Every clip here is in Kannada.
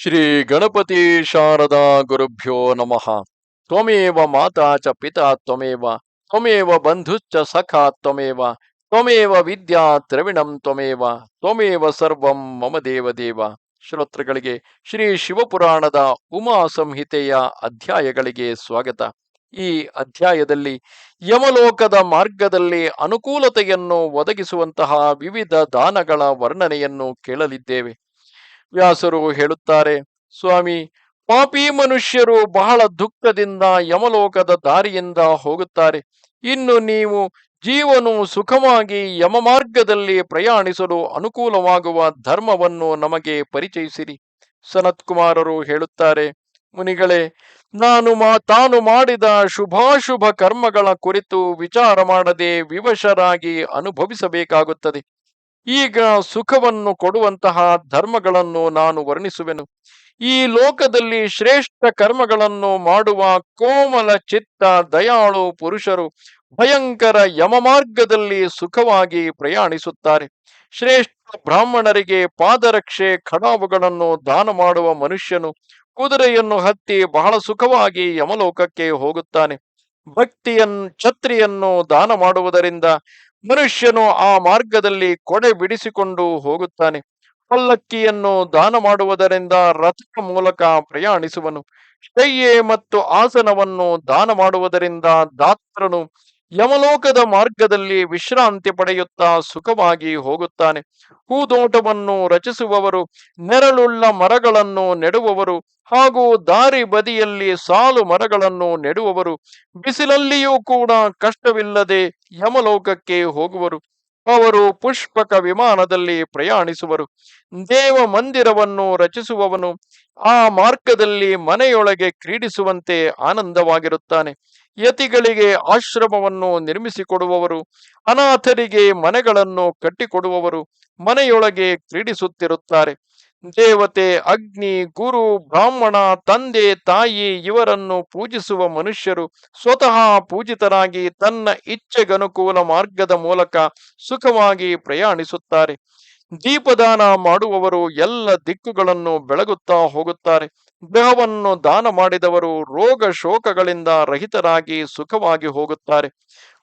ಶ್ರೀ ಗಣಪತಿ ಶಾರದಾ ಗುರುಭ್ಯೋ ನಮಃ. ತ್ವಮೇವ ಮಾತಾ ಚ ಪಿತಾ ತ್ವಮೇವ ತ್ವಮೇವ ಬಂಧುಶ್ಚ ಸಖಾ ತ್ವಮೇವ ತ್ವಮೇವ ವಿದ್ಯಾ ತ್ರವಿಣಂ ತ್ವಮೇವ ತ್ವಮೇವ ಸರ್ವಂ ಮಮ ದೇವ ದೇವ. ಶ್ರೋತೃಗಳಿಗೆ ಶ್ರೀ ಶಿವಪುರಾಣದ ಉಮಾ ಸಂಹಿತೆಯ ಅಧ್ಯಾಯಗಳಿಗೆ ಸ್ವಾಗತ. ಈ ಅಧ್ಯಾಯದಲ್ಲಿ ಯಮಲೋಕದ ಮಾರ್ಗದಲ್ಲಿ ಅನುಕೂಲತೆಯನ್ನು ಒದಗಿಸುವಂತಹ ವಿವಿಧ ದಾನಗಳ ವರ್ಣನೆಯನ್ನು ಕೇಳಲಿದ್ದೇವೆ. ವ್ಯಾಸರು ಹೇಳುತ್ತಾರೆ, ಸ್ವಾಮಿ, ಪಾಪಿ ಮನುಷ್ಯರು ಬಹಳ ದುಃಖದಿಂದ ಯಮಲೋಕದ ದಾರಿಯಿಂದ ಹೋಗುತ್ತಾರೆ. ಇನ್ನು ನೀವು ಜೀವನು ಸುಖವಾಗಿ ಯಮ ಮಾರ್ಗದಲ್ಲಿ ಪ್ರಯಾಣಿಸಲು ಅನುಕೂಲವಾಗುವ ಧರ್ಮವನ್ನು ನಮಗೆ ಪರಿಚಯಿಸಿರಿ. ಸನತ್ಕುಮಾರರು ಹೇಳುತ್ತಾರೆ, ಮುನಿಗಳೇ, ನಾನು ಮಾ, ತಾನು ಮಾಡಿದ ಶುಭಾಶುಭ ಕರ್ಮಗಳ ಕುರಿತು ವಿಚಾರ ಮಾಡದೆ ವಿವಶರಾಗಿ ಅನುಭವಿಸಬೇಕಾಗುತ್ತದೆ. ಈಗ ಸುಖವನ್ನು ಕೊಡುವಂತಹ ಧರ್ಮಗಳನ್ನು ನಾನು ವರ್ಣಿಸುವೆನು. ಈ ಲೋಕದಲ್ಲಿ ಶ್ರೇಷ್ಠ ಕರ್ಮಗಳನ್ನು ಮಾಡುವ ಕೋಮಲ ಚಿತ್ತ ದಯಾಳು ಪುರುಷರು ಭಯಂಕರ ಯಮ ಮಾರ್ಗದಲ್ಲಿ ಸುಖವಾಗಿ ಪ್ರಯಾಣಿಸುತ್ತಾರೆ. ಶ್ರೇಷ್ಠ ಬ್ರಾಹ್ಮಣರಿಗೆ ಪಾದರಕ್ಷೆ ಖಡಾವುಗಳನ್ನು ದಾನ ಮಾಡುವ ಮನುಷ್ಯನು ಕುದುರೆಯನ್ನು ಹತ್ತಿ ಬಹಳ ಸುಖವಾಗಿ ಯಮಲೋಕಕ್ಕೆ ಹೋಗುತ್ತಾನೆ. ಭಕ್ತಿಯನ್ ಛತ್ರಿಯನ್ನು ದಾನ ಮಾಡುವುದರಿಂದ ಮನುಷ್ಯನು ಆ ಮಾರ್ಗದಲ್ಲಿ ಕೊಡೆ ಬಿಡಿಸಿಕೊಂಡು ಹೋಗುತ್ತಾನೆ. ಪಲ್ಲಕ್ಕಿಯನ್ನು ದಾನ ಮಾಡುವುದರಿಂದ ರಥದ ಮೂಲಕ ಪ್ರಯಾಣಿಸುವನು. ಶಯ್ಯೆ ಮತ್ತು ಆಸನವನ್ನು ದಾನ ಮಾಡುವುದರಿಂದ ದಾತ್ರನು ಯಮಲೋಕದ ಮಾರ್ಗದಲ್ಲಿ ವಿಶ್ರಾಂತಿ ಪಡೆಯುತ್ತಾ ಸುಖವಾಗಿ ಹೋಗುತ್ತಾನೆ. ಹೂದೋಟವನ್ನು ರಚಿಸುವವರು, ನೆರಳುಳ್ಳ ಮರಗಳನ್ನು ನೆಡುವವರು ಹಾಗೂ ದಾರಿ ಬದಿಯಲ್ಲಿ ಸಾಲು ಮರಗಳನ್ನು ನೆಡುವವರು, ಬಿಸಿಲಲ್ಲಿಯೂ ಕೂಡ ಕಷ್ಟವಿಲ್ಲದೆ ಯಮಲೋಕಕ್ಕೆ ಹೋಗುವರು. ಅವರು ಪುಷ್ಪಕ ವಿಮಾನದಲ್ಲಿ ಪ್ರಯಾಣಿಸುವರು. ದೇವ ಮಂದಿರವನ್ನು ರಚಿಸುವವನು ಆ ಮಾರ್ಗದಲ್ಲಿ ಮನೆಯೊಳಗೆ ಕ್ರೀಡಿಸುವಂತೆ ಆನಂದವಾಗಿರುತ್ತಾನೆ. ಯತಿಗಳಿಗೆ ಆಶ್ರಮವನ್ನು ನಿರ್ಮಿಸಿಕೊಡುವವರು, ಅನಾಥರಿಗೆ ಮನೆಗಳನ್ನು ಕಟ್ಟಿಕೊಡುವವರು ಮನೆಯೊಳಗೆ ಕ್ರೀಡಿಸುತ್ತಿರುತ್ತಾರೆ. ದೇವತೆ, ಅಗ್ನಿ, ಗುರು, ಬ್ರಾಹ್ಮಣ, ತಂದೆ, ತಾಯಿ ಇವರನ್ನು ಪೂಜಿಸುವ ಮನುಷ್ಯರು ಸ್ವತಃ ಪೂಜಿತರಾಗಿ ತನ್ನ ಇಚ್ಛೆಗನುಕೂಲ ಮಾರ್ಗದ ಮೂಲಕ ಸುಖವಾಗಿ ಪ್ರಯಾಣಿಸುತ್ತಾರೆ. ದೀಪದಾನ ಮಾಡುವವರು ಎಲ್ಲ ದಿಕ್ಕುಗಳನ್ನು ಬೆಳಗುತ್ತಾ ಹೋಗುತ್ತಾರೆ. ಗೃಹವನ್ನು ದಾನ ಮಾಡಿದವರು ರೋಗ ಶೋಕಗಳಿಂದ ರಹಿತರಾಗಿ ಸುಖವಾಗಿ ಹೋಗುತ್ತಾರೆ.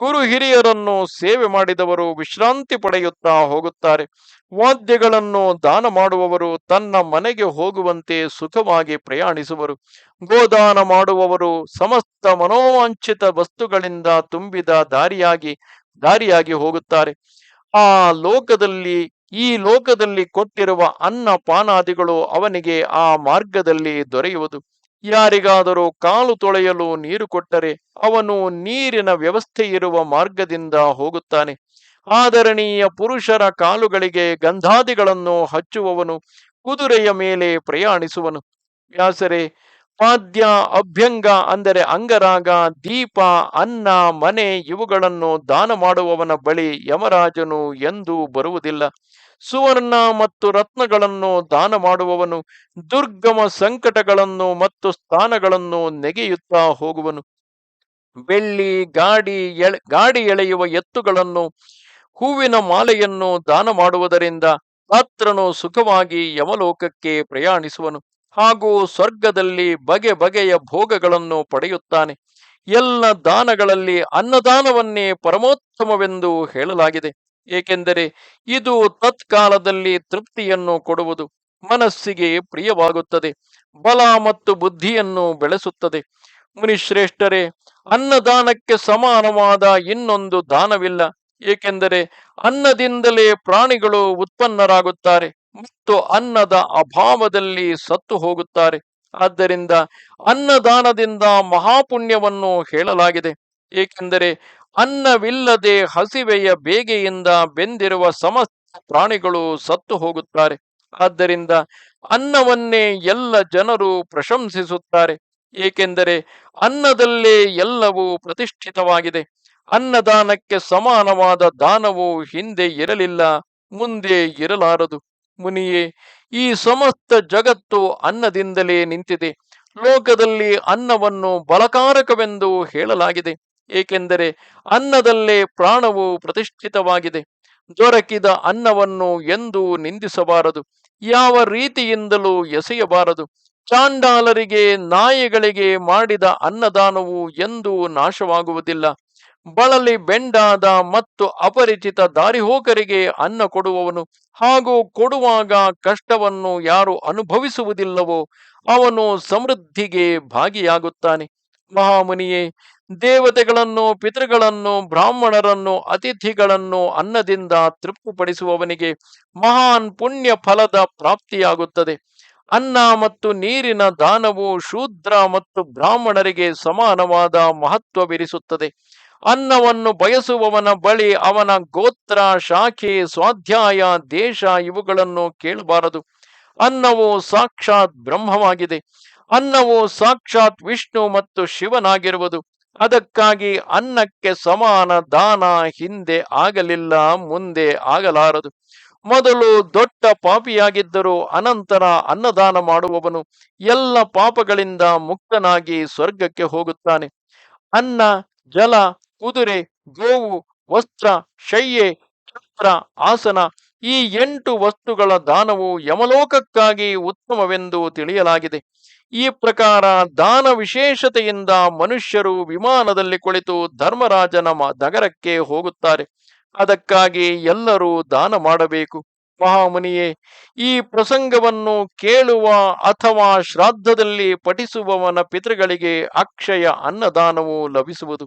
ಗುರು ಹಿರಿಯರನ್ನು ಸೇವೆ ಮಾಡಿದವರು ವಿಶ್ರಾಂತಿ ಪಡೆಯುತ್ತಾ ಹೋಗುತ್ತಾರೆ. ವಾದ್ಯಗಳನ್ನು ದಾನ ಮಾಡುವವರು ತನ್ನ ಮನೆಗೆ ಹೋಗುವಂತೆ ಸುಖವಾಗಿ ಪ್ರಯಾಣಿಸುವರು. ಗೋದಾನ ಮಾಡುವವರು ಸಮಸ್ತ ಮನೋವಾಂಛಿತ ವಸ್ತುಗಳಿಂದ ತುಂಬಿದ ದಾರಿಯಾಗಿ ದಾರಿಯಾಗಿ ಹೋಗುತ್ತಾರೆ. ಆ ಲೋಕದಲ್ಲಿ, ಈ ಲೋಕದಲ್ಲಿ ಕೊಟ್ಟಿರುವ ಅನ್ನ ಪಾನಾದಿಗಳು ಅವನಿಗೆ ಆ ಮಾರ್ಗದಲ್ಲಿ ದೊರೆಯುವುದು. ಯಾರಿಗಾದರೂ ಕಾಲು ತೊಳೆಯಲು ನೀರು ಕೊಟ್ಟರೆ ಅವನು ನೀರಿನ ವ್ಯವಸ್ಥೆ ಇರುವ ಮಾರ್ಗದಿಂದ ಹೋಗುತ್ತಾನೆ. ಆದರಣೀಯ ಪುರುಷರ ಕಾಲುಗಳಿಗೆ ಗಂಧಾದಿಗಳನ್ನು ಹಚ್ಚುವವನು, ಕುದುರೆಯ ಮೇಲೆ ಪ್ರಯಾಣಿಸುವನು. ವ್ಯಾಸರೇ, ಪಾದ್ಯ, ಅಭ್ಯಂಗ ಅಂದರೆ ಅಂಗರಾಗ, ದೀಪ, ಅನ್ನ, ಮನೆ ಇವುಗಳನ್ನು ದಾನ ಮಾಡುವವನ ಬಳಿ ಯಮರಾಜನು ಎಂದೂ ಬರುವುದಿಲ್ಲ. ಸುವರ್ಣ ಮತ್ತು ರತ್ನಗಳನ್ನು ದಾನ ಮಾಡುವವನು, ದುರ್ಗಮ ಸಂಕಟಗಳನ್ನು ಮತ್ತು ಸ್ಥಾನಗಳನ್ನು ನೆಗೆಯುತ್ತಾ ಹೋಗುವನು. ಬೆಳ್ಳಿ, ಗಾಡಿ ಎಳೆ, ಗಾಡಿ ಎಳೆಯುವ ಎತ್ತುಗಳನ್ನು ಹೂವಿನ ಮಾಲೆಯನ್ನು ದಾನ ಮಾಡುವುದರಿಂದ ಪಾತ್ರನು ಸುಖವಾಗಿ ಯಮಲೋಕಕ್ಕೆ ಪ್ರಯಾಣಿಸುವನು ಹಾಗೂ ಸ್ವರ್ಗದಲ್ಲಿ ಬಗೆ ಬಗೆಯ ಭೋಗಗಳನ್ನು ಪಡೆಯುತ್ತಾನೆ. ಎಲ್ಲ ದಾನಗಳಲ್ಲಿ ಅನ್ನದಾನವನ್ನೇ ಪರಮೋತ್ತಮವೆಂದು ಹೇಳಲಾಗಿದೆ. ಏಕೆಂದರೆ ಇದು ತತ್ಕಾಲದಲ್ಲಿ ತೃಪ್ತಿಯನ್ನು ಕೊಡುವುದು ಮನಸ್ಸಿಗೆ ಪ್ರಿಯವಾಗುತ್ತದೆ. ಬಲ ಮತ್ತು ಬುದ್ಧಿಯನ್ನು ಬೆಳೆಸುತ್ತದೆ. ಮುನಿಶ್ರೇಷ್ಠರೇ, ಅನ್ನದಾನಕ್ಕೆ ಸಮಾನವಾದ ಇನ್ನೊಂದು ದಾನವಿಲ್ಲ. ಏಕೆಂದರೆ ಅನ್ನದಿಂದಲೇ ಪ್ರಾಣಿಗಳು ಉತ್ಪನ್ನರಾಗುತ್ತಾರೆ ಮತ್ತು ಅನ್ನದ ಅಭಾವದಲ್ಲಿ ಸತ್ತು ಹೋಗುತ್ತಾರೆ. ಆದ್ದರಿಂದ ಅನ್ನದಾನದಿಂದ ಮಹಾಪುಣ್ಯವನ್ನು ಹೇಳಲಾಗಿದೆ. ಏಕೆಂದರೆ ಅನ್ನವಿಲ್ಲದೆ ಹಸಿವೆಯ ಬೇಗೆಯಿಂದ ಬೆಂದಿರುವ ಸಮಸ್ತ ಪ್ರಾಣಿಗಳು ಸತ್ತು ಹೋಗುತ್ತಾರೆ. ಆದ್ದರಿಂದ ಅನ್ನವನ್ನೇ ಎಲ್ಲ ಜನರು ಪ್ರಶಂಸಿಸುತ್ತಾರೆ. ಏಕೆಂದರೆ ಅನ್ನದಲ್ಲೇ ಎಲ್ಲವೂ ಪ್ರತಿಷ್ಠಿತವಾಗಿದೆ. ಅನ್ನದಾನಕ್ಕೆ ಸಮಾನವಾದ ದಾನವು ಹಿಂದೆ ಇರಲಿಲ್ಲ, ಮುಂದೆ ಇರಲಾರದು. ಮುನಿಯೇ, ಈ ಸಮಸ್ತ ಜಗತ್ತು ಅನ್ನದಿಂದಲೇ ನಿಂತಿದೆ. ಲೋಕದಲ್ಲಿ ಅನ್ನವನ್ನು ಬಲಕಾರಕವೆಂದು ಹೇಳಲಾಗಿದೆ. ಏಕೆಂದರೆ ಅನ್ನದಲ್ಲೇ ಪ್ರಾಣವು ಪ್ರತಿಷ್ಠಿತವಾಗಿದೆ. ದೊರಕಿದ ಅನ್ನವನ್ನು ಎಂದೂ ನಿಂದಿಸಬಾರದು. ಯಾವ ರೀತಿಯಿಂದಲೂ ಎಸೆಯಬಾರದು. ಚಾಂಡಾಲರಿಗೆ ನಾಯಿಗಳಿಗೆ ಮಾಡಿದ ಅನ್ನದಾನವು ಎಂದೂ ನಾಶವಾಗುವುದಿಲ್ಲ. ಬಳಲಿ ಬೆಂಡಾದ ಮತ್ತು ಅಪರಿಚಿತ ದಾರಿಹೋಕರಿಗೆ ಅನ್ನ ಕೊಡುವವನು ಹಾಗೂ ಕೊಡುವಾಗ ಕಷ್ಟವನ್ನು ಯಾರು ಅನುಭವಿಸುವುದಿಲ್ಲವೋ ಅವನು ಸಮೃದ್ಧಿಗೆ ಭಾಗಿಯಾಗುತ್ತಾನೆ. ಮಹಾಮುನಿಯೇ, ದೇವತೆಗಳನ್ನು, ಪಿತೃಗಳನ್ನು, ಬ್ರಾಹ್ಮಣರನ್ನು, ಅತಿಥಿಗಳನ್ನು ಅನ್ನದಿಂದ ತೃಪ್ತಿಪಡಿಸುವವನಿಗೆ ಮಹಾನ್ ಪುಣ್ಯ ಫಲದ ಪ್ರಾಪ್ತಿಯಾಗುತ್ತದೆ. ಅನ್ನ ಮತ್ತು ನೀರಿನ ದಾನವು ಶೂದ್ರ ಮತ್ತು ಬ್ರಾಹ್ಮಣರಿಗೆ ಸಮಾನವಾದ ಮಹತ್ವವಿರಿಸುತ್ತದೆ. ಅನ್ನವನ್ನು ಬಯಸುವವನ ಬಳಿ ಅವನ ಗೋತ್ರ, ಶಾಖೆ, ಸ್ವಾಧ್ಯಾಯ, ದೇಶ ಇವುಗಳನ್ನು ಕೇಳಬಾರದು. ಅನ್ನವು ಸಾಕ್ಷಾತ್ ಬ್ರಹ್ಮವಾಗಿದೆ. ಅನ್ನವು ಸಾಕ್ಷಾತ್ ವಿಷ್ಣು ಮತ್ತು ಶಿವನಾಗಿರುವುದು. ಅದಕ್ಕಾಗಿ ಅನ್ನಕ್ಕೆ ಸಮಾನ ದಾನ ಹಿಂದೆ ಆಗಲಿಲ್ಲ, ಮುಂದೆ ಆಗಲಾರದು. ಮೊದಲು ದೊಡ್ಡ ಪಾಪಿಯಾಗಿದ್ದರೂ ಅನಂತರ ಅನ್ನದಾನ ಮಾಡುವವನು ಎಲ್ಲ ಪಾಪಗಳಿಂದ ಮುಕ್ತನಾಗಿ ಸ್ವರ್ಗಕ್ಕೆ ಹೋಗುತ್ತಾನೆ. ಅನ್ನ, ಜಲ ಕುದುರೆ, ಗೋವು, ವಸ್ತ್ರ ಶಯ್ಯೆ ಛತ್ರ, ಆಸನ ಈ ಎಂಟು ವಸ್ತುಗಳ ದಾನವು ಯಮಲೋಕಕ್ಕಾಗಿ ಉತ್ತಮವೆಂದು ತಿಳಿಯಲಾಗಿದೆ. ಈ ಪ್ರಕಾರ ದಾನ ವಿಶೇಷತೆಯಿಂದ ಮನುಷ್ಯರು ವಿಮಾನದಲ್ಲಿ ಕುಳಿತು ಧರ್ಮರಾಜನ ನಗರಕ್ಕೆ ಹೋಗುತ್ತಾರೆ. ಅದಕ್ಕಾಗಿ ಎಲ್ಲರೂ ದಾನ ಮಾಡಬೇಕು. ಮಹಾಮುನಿಯೇ, ಈ ಪ್ರಸಂಗವನ್ನು ಕೇಳುವ ಅಥವಾ ಶ್ರಾದ್ದದಲ್ಲಿ ಪಠಿಸುವವನ ಪಿತೃಗಳಿಗೆ ಅಕ್ಷಯ ಅನ್ನದಾನವು ಲಭಿಸುವುದು.